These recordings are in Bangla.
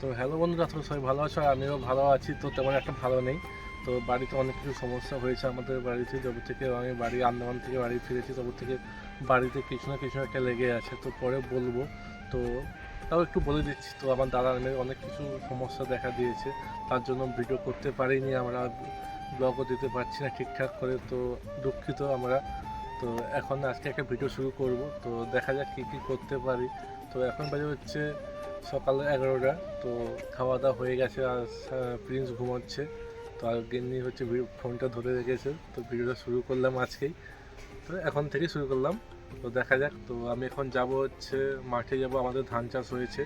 তো হ্যালো বন্ধুরা তো সবাই ভালো আছো? আর আমিও ভালো আছি, তো তেমন একটা ভালো নেই। তো বাড়িতে অনেক কিছু সমস্যা হয়েছে আমাদের বাড়িতে যবে থেকে আমি বাড়ি, আন্দামান থেকে বাড়ি ফিরেছি তবে থেকে বাড়িতে কিছু না কিছু একটা লেগে আছে, তো পরে বলব। তো তাও একটু বলে দিচ্ছি, তো আমার দাদার মেয়ে অনেক কিছু সমস্যা দেখা দিয়েছে, তার জন্য ভিডিও করতে পারিনি, আমরা ব্লগও দিতে পারছি না ঠিকঠাক করে, তো দুঃখিত আমরা। তো এখন আজকে একটা ভিডিও শুরু করব, তো দেখা যাক কী কী করতে পারি। তো এখন বাজে হচ্ছে সকাল এগারোটা, তো খাওয়া দাওয়া হয়ে গেছে, আর প্রিন্স ঘুমাচ্ছে। তো আর গেন্নি হচ্ছে ফোনটা ধরে রেখেছে, তো ভিডিওটা শুরু করলাম আজকেই। তো এখন থেকে শুরু করলাম। তো দেখা যাক, তো আমি এখন যাব হচ্ছে, মাঠে যাব, আমাদের ধান চাষ হয়েছে।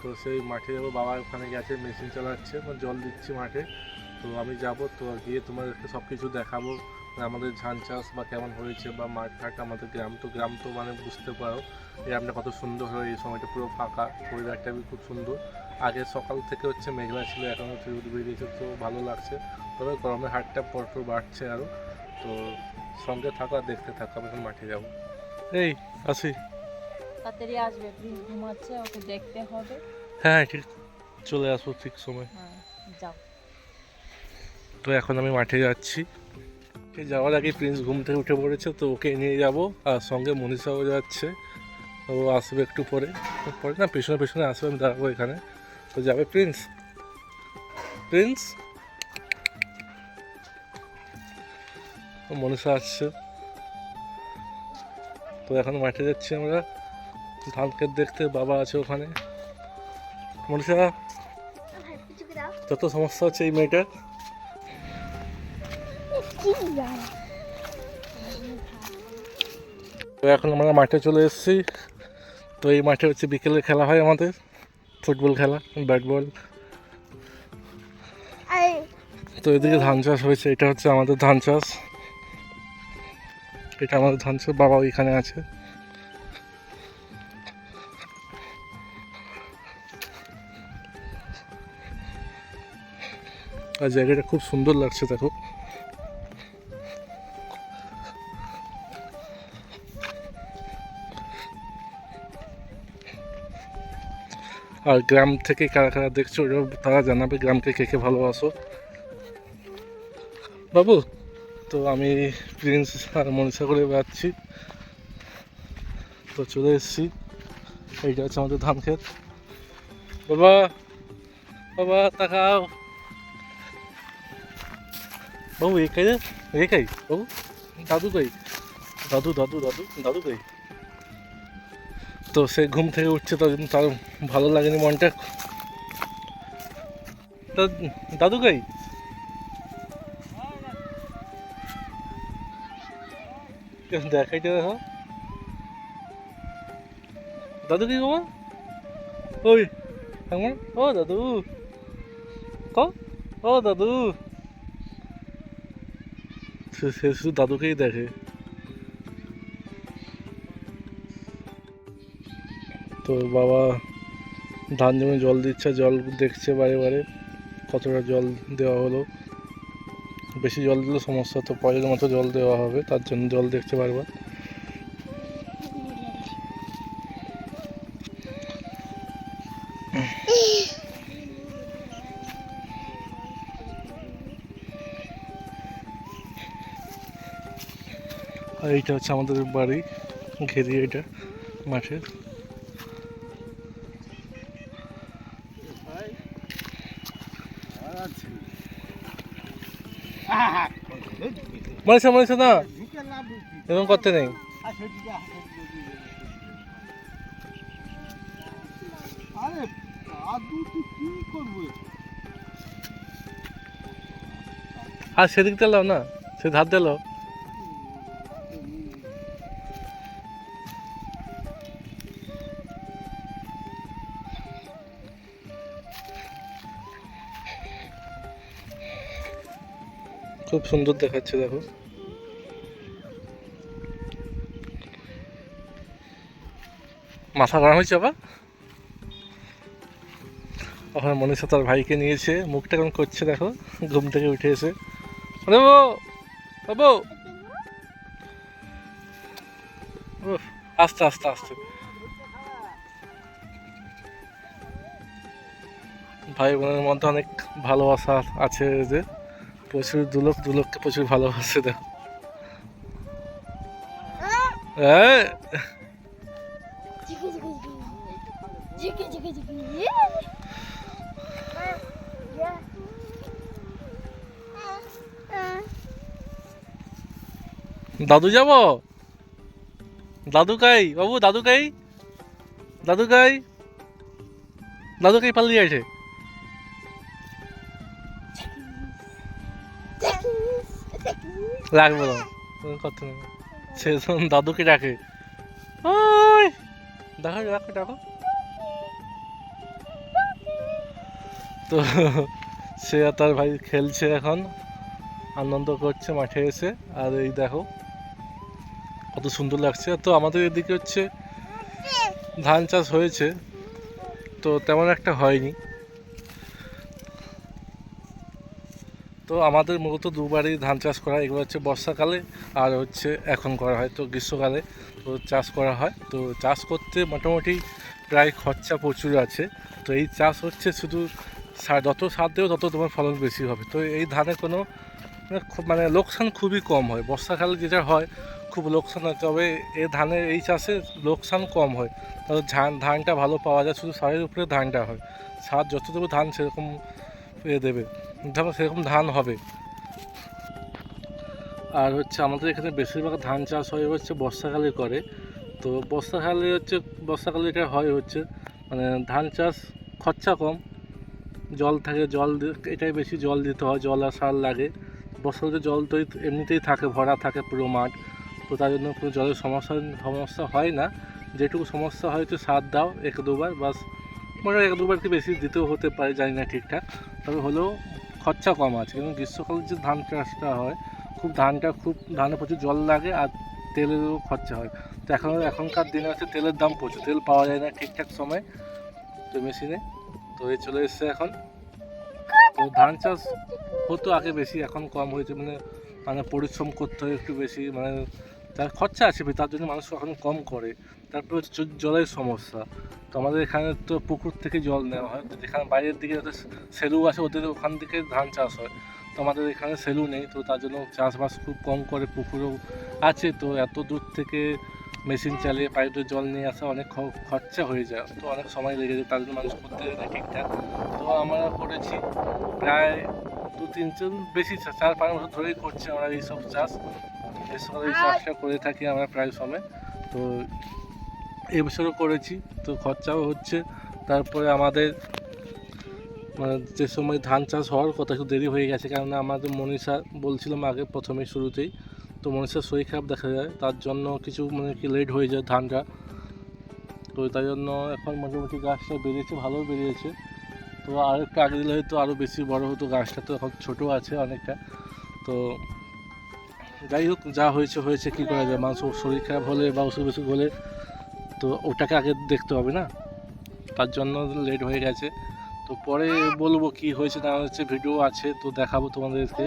তো সেই মাঠে যাব, বাবা ওখানে গেছে, মেশিন চালাচ্ছে, জল দিচ্ছি মাঠে। তো আমি যাব, তো গিয়ে তোমাদেরকে সব কিছু দেখাবো। আমাদের ধান চাষ বা কেমন হয়েছে বা মাঠ ঘাট আমাদের গ্রাম তো গ্রাম তো মানে বুঝতে পারো। গ্রামটা কত সুন্দর হয় এই সময়টা পুরো ফাঁকা ওয়েদারটা খুব সুন্দর। আগে সকাল থেকে হচ্ছে মেঘলা ছিল এখন হচ্ছে রোদ বেরিয়েছে তো ভালো লাগছে। তবে গরমের হাটটা পরপর বাড়ছে আরও তো সঙ্গে থাকো আর দেখতে থাকো আমি এখন মাঠে যাব। এই আসি। তাড়াতাড়ি আসবে ঘুমাচ্ছে ওকে দেখতে হবে। হ্যাঁ ঠিক চলে আসব ঠিক সময়। হ্যাঁ যাও। তো এখন আমি মাঠে যাচ্ছি। মাঠে যাওয়ার আগে প্রিন্স ঘুম থেকে উঠে পড়েছে তো ওকে নিয়ে যাব। আর সঙ্গে মনীষাও যাচ্ছে। ও আসবে একটু পরে। পরে না পেছনে পেছনে আসবে আমি দাঁড়াবো এখানে। তো যাবে প্রিন্স? প্রিন্স? মনীষা আসছে। তো এখন মাঠে যাচ্ছি আমরা। ধান ক্ষেত দেখতে বাবা আছে ওখানে। মনীষা যত সমস্যা হচ্ছে এই মেয়েটার। এখন আমরা মাঠে চলে এসেছি। তো এই মাঠে হচ্ছে বিকেলে খেলা হয় আমাদের। ফুটবল খেলা ব্যাট বল তো এদিকে ধান চাষ হয়েছে, এটা হচ্ছে আমাদের ধান চাষ। এটা আমাদের ধান চাষ, বাবা ওইখানে আছে। আর জায়গাটা খুব সুন্দর লাগছে, দেখো। আর গ্রাম থেকে কারা কারা দেখছ তারা জানাবে গ্রামকে কে কে ভালোবাসো। বাবু, তো আমি প্রিন্স আর মনীষা করে বেড়াচ্ছি। তো চলে এসেছি। এইটা হচ্ছে আমাদের ধান ক্ষেত বাবা বাবা, তাকাও। বাবু এই কাই রে কাই? বাবু, দাদু কাই? দাদু দাদু দাদু দাদু কাই? তো সে ঘুম থেকে উঠছে, তার তার ভালো লাগেনি মনটা। তা দাদু কাই? দেখাইতে দেখো। দাদু কি বাবা ওই আমার ও দাদু। ক? ও দাদু। সে শুধু দাদুকেই দেখে। তো বাবা ধান জমি জল দিচ্ছে, জল দেখছে বারে বারে কতটা জল দেওয়া হলো। বেশি জল দিলে সমস্যা, তো পরের মতো জল দেওয়া হবে, তার জন্য জল দেখছে বারবার। আর এইটা হচ্ছে আমাদের বাড়ি ঘেরি এটা, মাঠের। মনীষা মনীষা না? এরকম করতে নেই। আরে সেদিক দিলাম না সে ধার দিল সুন্দর দেখাচ্ছে, দেখো। মাথা গরম হয়েছে আবার? ওখানে মনীষা তার ভাইকে নিয়েছে, মুখটা কেমন করছে দেখো, ঘুম থেকে উঠে এসে। আরে বাবু আস্তে আস্তে আস্তে। ভাই বোনের মধ্যে অনেক ভালোবাসা আছে যে। প্রচুর দুলোক দুলোককে প্রচুর ভালোবাসে দেখো. Yeah. দাদু যাব? দাদু কাই? বাবু, দাদু কাই? দাদু কাই? দাদু কাই পালিয়ে আছে লাগবে না। নেই সে যখন দাদুকে ডাকে, ওই, দেখো দেখো দেখো। তো সে আর তার ভাই খেলছে এখন, আনন্দ করছে মাঠে এসে। আর এই দেখো, কত সুন্দর লাগছে। তো আমাদের এদিকে হচ্ছে ধান চাষ হয়েছে। তো তেমন একটা হয়নি। তো আমাদের মূলত দুবারই ধান চাষ করা হয়। এগুলো হচ্ছে বর্ষাকালে আর হচ্ছে এখন করা হয় তো গ্রীষ্মকালে। তো চাষ করা হয়। তো চাষ করতে মোটামুটি প্রায় খরচা প্রচুর আছে। তো এই চাষ হচ্ছে শুধু সার যত সার দেবে তত তোমার ফলন বেশি হবে। তো এই ধানে কোনো মানে মানে লোকসান খুবই কম হয়। বর্ষাকালে যেটা হয়, খুব লোকসান হয়। তবে এই ধানের এই চাষে লোকসান কম হয়। ধান, ধানটা ভালো পাওয়া যায়। শুধু সারের উপরে ধানটা হয়। সার যত দেবে ধান সেরকম এ দেবে। ধরো সেরকম ধান হবে। আর হচ্ছে আমাদের এখানে বেশিরভাগ ধান চাষ হয় হচ্ছে বর্ষাকালে করে। তো বর্ষাকালে হচ্ছে, বর্ষাকালে এটা হয় হচ্ছে মানে ধান চাষ খরচা কম। জল থাকে, জল এটাই বেশি জল দিতে হয়, জল আর সার লাগে। বর্ষাকালে জল তো এমনিতেই থাকে, ভরা থাকে পুরো মাঠ। তো তার জন্য কোনো জলের সমস্যা সমস্যা হয় না। যেটুকু সমস্যা হয় তো সার দাও, এক দুবার, বাস। মানে এক দুবার একটু বেশি দিতেও হতে পারে জানি না ঠিকঠাক, তবে হলেও খরচা কম আছে। কিন্তু গ্রীষ্মকালে যে ধান চাষটা হয়, খুব ধানটা খুব, ধানে প্রচুর জল লাগে আর তেলেরও খরচা হয়। তো এখন, এখনকার দিনে হচ্ছে তেলের দাম প্রচুর, তেল পাওয়া যায় না ঠিকঠাক সময়। তো মেশিনে, তো এই চলে এসছে এখন। তো ধান চাষ হতো আগে বেশি, এখন কম হয়েছে। মানে মানে পরিশ্রম করতে হয় একটু বেশি মানে তার খরচা আছে, তার জন্য মানুষ এখন কম করে। তারপর হচ্ছে জলের সমস্যা। তো আমাদের এখানে তো পুকুর থেকে জল নেওয়া হয়। তো যেখানে বাইরের দিকে যাতে সেলু আছে ওদের ওখান থেকে ধান চাষ হয়। তো আমাদের এখানে সেলু নেই তো তার জন্য চাষবাস খুব কম করে পুকুরও আছে। তো এত দূর থেকে মেশিন চালিয়ে পাইপের জল নিয়ে আসা অনেক খরচা হয়ে যায়। তো অনেক সময় লেগে যায় তার জন্য মানুষ করতে যায় ঠিকঠাক। তো আমরা করেছি প্রায় দু তিনজন বেশি চার পাঁচ বছর ধরেই করছি আমরা এইসব চাষ। এইসব এই চাষটা করে থাকি আমরা প্রায় সময় তো এই বছরও করেছি, তো খরচাও হচ্ছে। তারপরে আমাদের মানে যে সময় ধান চাষ হওয়ার কথা একটু দেরি হয়ে গেছে কেননা আমাদের মনীষা বলছিলাম আগে প্রথমে শুরুতেই। তো মনীষার শরীর খারাপ দেখা যায়, তার জন্য কিছু মানে কি লেট হয়ে যায় ধানটা। তো তাই জন্য এখন মোটামুটি গাছটা বেরিয়েছে ভালো বেরিয়েছে। তো আর একটু আগে দিলে হয়তো আরও বেশি বড় হতো, গাছটা তো এখন ছোটো আছে অনেকটা। তো যাই হোক, যা হয়েছে হয়েছে, কী করা যায়? মানুষ শরীর খারাপ হলে বা অসুখ বিসুখ হলে তো ওটাকে আগে দেখতে হবে না? তার জন্য লেট হয়ে গেছে। তো পরে বলব কি হয়েছে না হচ্ছে ভিডিও আছে, তো দেখাবো তোমাদেরকে।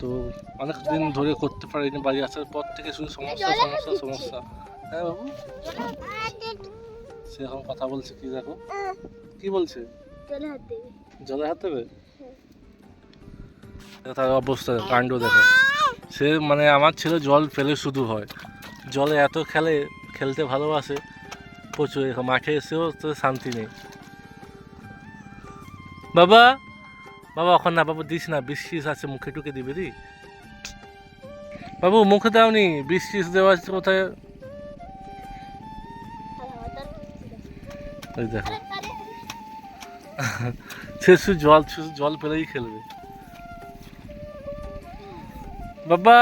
তো অনেক দিন ধরে করতে পারিনি, বাড়ি আসার পর থেকে শুধু সমস্যা সমস্যা সমস্যা। হ্যাঁ বাবু? সে এখন কথা বলছে, কি দেখো? কি বলছে? জলে হাত দেবে? তার অবস্থা, কাণ্ড দেখো। সে মানে আমার ছেলে জল ফেলে শুধু হয়। জলে এত খেলে, খেলতে ভালোবাসে। প্রচুর এখন মাঠে এসেও তো শান্তি নেই। বাবা বাবা এখন না, বাবু, দিস না বিশ বৃষ্টিস আছে, মুখে টুকে দিবে রে। বাবু, মুখে দাওনি বিশ বৃষ্টিস দেওয়া আছে কোথায়? ওই দেখো। সে শুধু জল জল পেলেই খেলবে। বাবা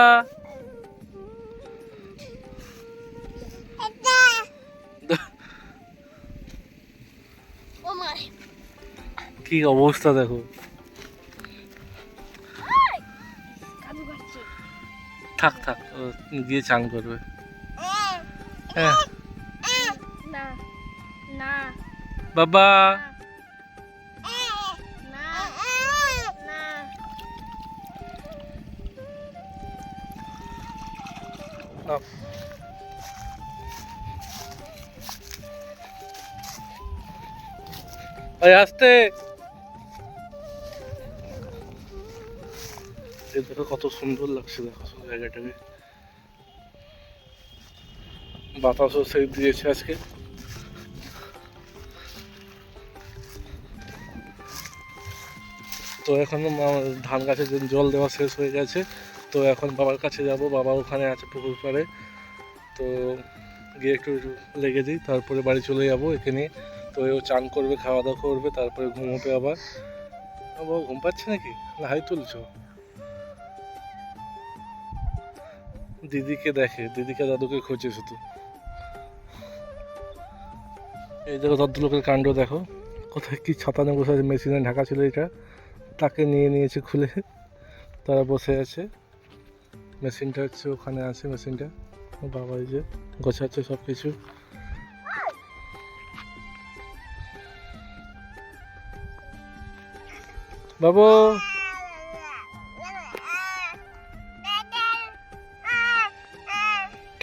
কি অবস্থা দেখো। থাক থাক গিয়ে চান করবে। হ্যাঁ। বাবা। এই আসতে। দেখো কত সুন্দর লাগছে, দেখো জায়গাটাকে। বাতাসও সেই দিয়েছে আজকে। তো এখন ধান গাছে জল দেওয়া শেষ হয়ে গেছে। তো এখন বাবার কাছে যাব, বাবা ওখানে আছে পুকুর পাড়ে। তো গিয়ে একটু লেগে দিই, তারপরে বাড়ি চলে যাব একে নিয়ে। তো ও চান করবে, খাওয়া দাওয়া করবে, তারপরে ঘুমোবে আবার। ঘুম পাচ্ছে নাকি? না হাই তুলছো? দিদিকে দেখে, দিদিকে দাদুকে খোঁজে শুধু। এই দেখো ভদ্রলোকের কাণ্ড দেখো। কোথায় কি ছাতা নিয়ে বসে আছে, মেশিনে ঢাকা ছিল এটা। তাকে নিয়ে নিয়েছে খুলে। তারা বসে আছে। মেশিনটা হচ্ছে, ওখানে আছে মেশিনটা। বাবা, এই যে গোছাচ্ছে সব কিছু বাবু!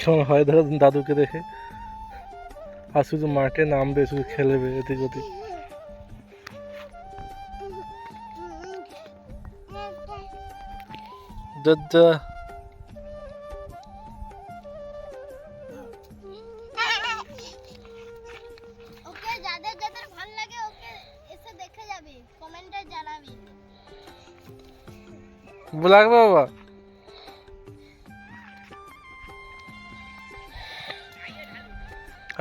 কেমন হয় ধরো দাদুকে দেখে। আর শুধু মাঠে নামবে শুধু খেলবে এদিক ওদিক। দাদা ওকে যাদের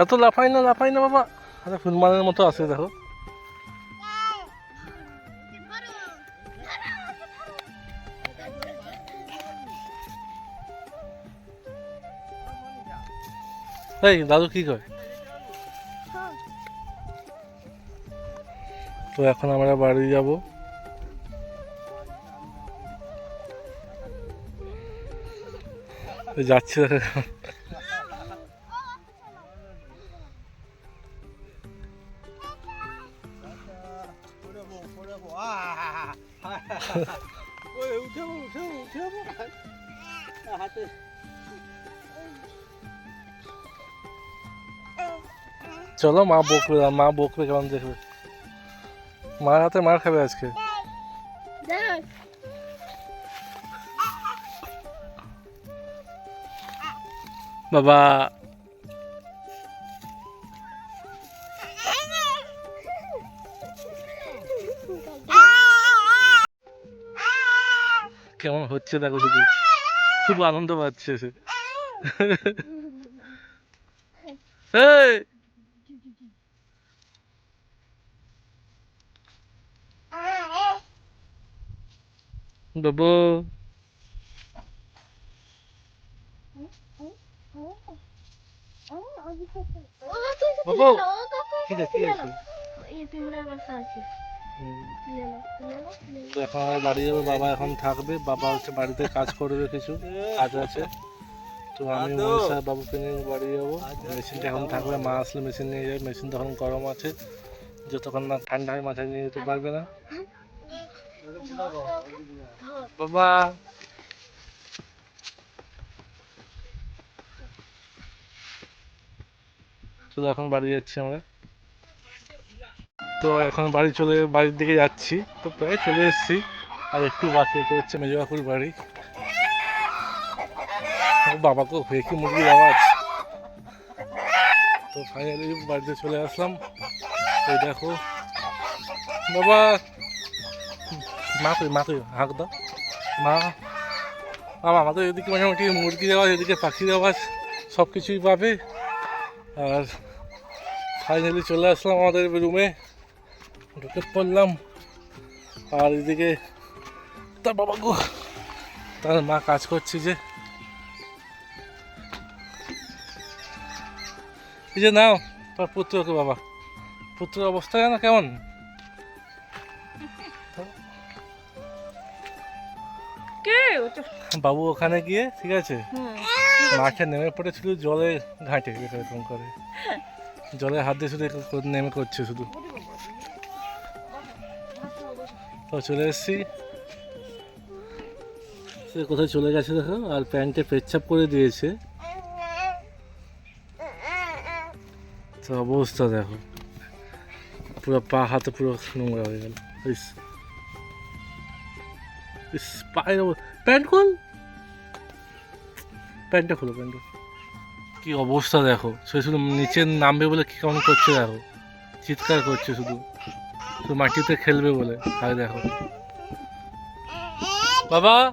এত লাফাই না লাফাই না বাবা। আরে ফুলমানের মতো আছে, দেখো। এই, দাদু কি কয় তো এখন আমরা বাড়ি যাব। তো যাচ্ছি। চলো মা বকবে মা বকবে কেমন দেখবে? মার হাতে মার খাবে আজকে। বাবা। কেমন হচ্ছে দেখো শুধু। খুব আনন্দ পাচ্ছে সে এই! বাবু। বাবু। কি দেখ কি আছে। তো এখন আমরা বাড়ি যাব বাবা এখন থাকবে বাবা হচ্ছে বাড়িতে কাজ করবে কিছু কাজ আছে। তো আমি। মনীষা বাবুকে নিয়ে বাড়ি যাব। মেশিনটা এখন থাকবে মা আসলে মেশিন নিয়ে যাবে মেশিন তখন গরম আছে। যতক্ষণ না ঠান্ডা হয় মাথায় নিয়ে যেতে পারবে না। বাবা। চলো, এখন বাড়ি যাচ্ছি আমরা। তো এখন বাড়ি চলে, বাড়ির দিকে যাচ্ছি। তো প্রায় চলে এসেছি। আর একটু বাকি এটা হচ্ছে মেজবাকুর বাড়ি। বাবাকে হয়ে কি মুরগির আওয়াজ। তো ফাইনালি বাড়িতে চলে আসলাম। এই দেখো। বাবা মা কই মা কই হাঁক দাও। মা বাবা আমাদের এদিকে মোটামুটি মুরগির আওয়াজ এদিকে পাখির আওয়াজ সব কিছুই পাবে। আর ফাইনালি চলে আসলাম আমাদের রুমে ঢুকে পড়লাম। আর এদিকে তার বাবা গো, তার মা কাজ করছে যে। এই যে নাও তার পুত্রকে বাবা? পুত্রের অবস্থা জানো কেমন? বাবু ওখানে গিয়ে ঠিক আছে? মাঠে নেমে পড়ে শুধু জলে ঘাটে এরকম করে। জলে হাত দিয়ে শুধু নেমে করছে শুধু। তো চলে এসেছি। সে কোথায় চলে গেছে দেখো? আর প্যান্টে পেচ্ছাপ করে দিয়েছে। তো অবস্থা দেখো। পুরো পা হাতে পুরো নোংরা হয়ে গেল। পায়ের প্যান্ট খুল। প্যান্টটা খুলো, প্যান্টটা। কি অবস্থা দেখো। সে শুধু নিচে নামবে বলে কি কেমন করছে দেখো। চিৎকার করছে শুধু। শুধু মাটিতে খেলবে বলে। আর দেখো। বাবা!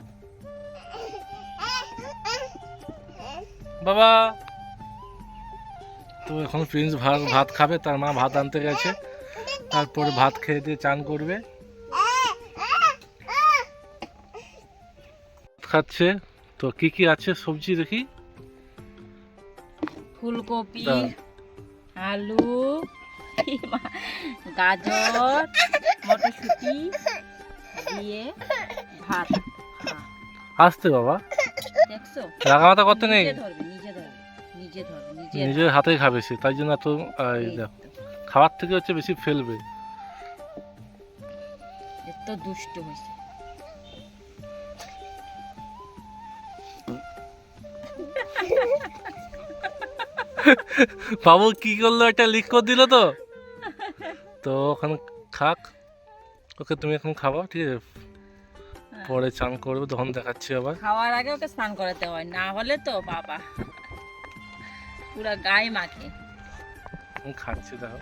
বাবা! তো এখন প্রিন্স ভাত ভাত খাবে। তার মা ভাত আনতে গেছে। তারপরে ভাত খেয়ে দিয়ে চান করবে। খাচ্ছে। তো কি কি আছে সবজি দেখি? ফুলকপি। আলু গাজর মটরশুঁটি দিয়ে ভাত। হ্যাঁ, আসতে বাবা। দেখছ? রাগামাতা করতে নেই? নিজের হাতেই খাবে সে তাই জন্য এত আহ, এই দেখো। খাবার থেকে হচ্ছে বেশি ফেলবে। এত দুষ্ট হয়েছে। বাবু কি করল? একটা লিক করে দিল তো। তো ওখানে খাক। ওকে তুমি এখন খাব ঠিক আছে? পরে চান করবে তখন দেখাচ্ছি আবার। খাওয়ার আগে ওকে স্নান করাতে হয় না হলে তো বাবা। পুরা গায়ে মাখে। খাচ্ছি দেখো।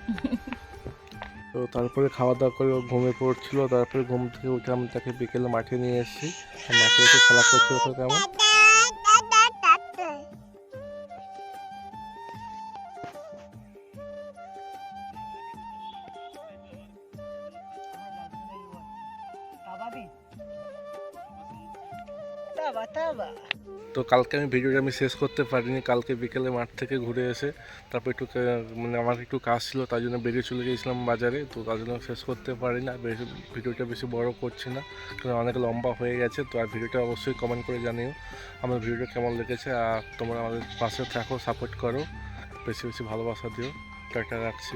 তো তারপরে খাওয়া দাওয়া করে ও ঘুমিয়ে পড়ছিল তারপরে ঘুম থেকে উঠে আমি তাকে বিকেলে মাঠে নিয়ে এসেছি। আর মাঠে এসে খেলা করছে তো কালকে আমি ভিডিওটা আমি শেষ করতে পারিনি, কালকে বিকেলে মাঠ থেকে ঘুরে এসে তারপর একটু মানে আমার একটু কাজ ছিল তাই জন্য বেরিয়ে চলে গিয়েছিলাম বাজারে, তো তার জন্য শেষ করতে পারি না ভিডিওটা বেশি বড় করছি না, কারণ অনেক লম্বা হয়ে গেছে, তো আর ভিডিওটা অবশ্যই কমেন্ট করে জানিও, আমার ভিডিওটা কেমন লেগেছে, আর তোমরা আমাদের পাশে থাকো সাপোর্ট করো, বেশি বেশি ভালোবাসা দিও, টাটা রাখছি।